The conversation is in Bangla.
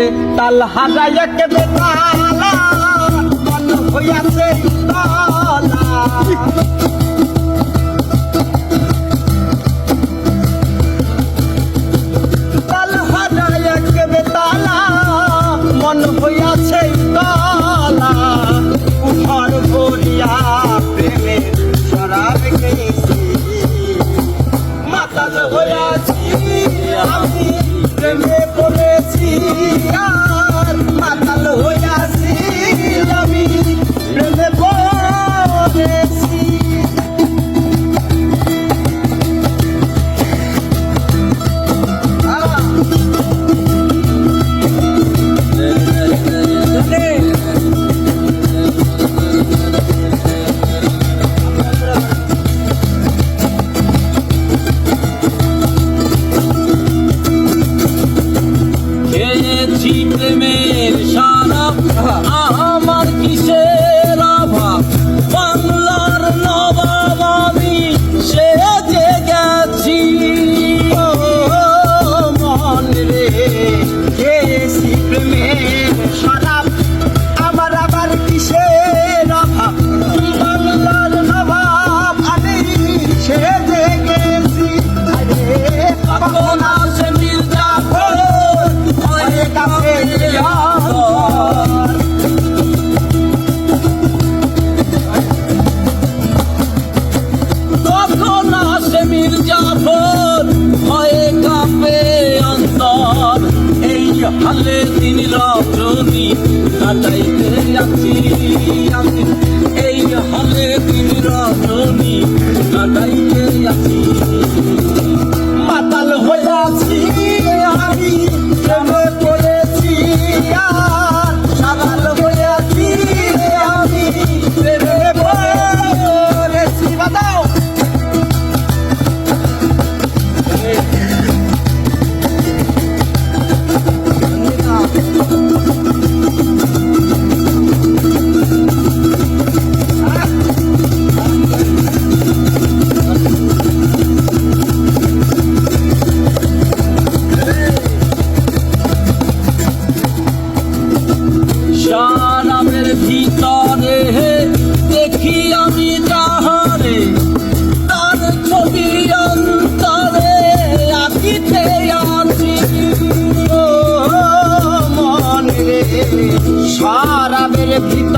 ওরে তাল হারাইয়া কে বেতালা হইয়াছে তলা তাল হারাইয়া কে বেতালা মন হইয়াছে তলা আমি প্রেমে Yeah. প্রেমের সারাপ আমার কিসের অভাব? বাংলার নবাব আমি সেজে গেছি। মন রে খেয়েছি প্রেমের হালে দিন রজনী কাটাইতে আছি আমি এই হালে দিন রজনী কাটাইতে আছি দিয়া Keep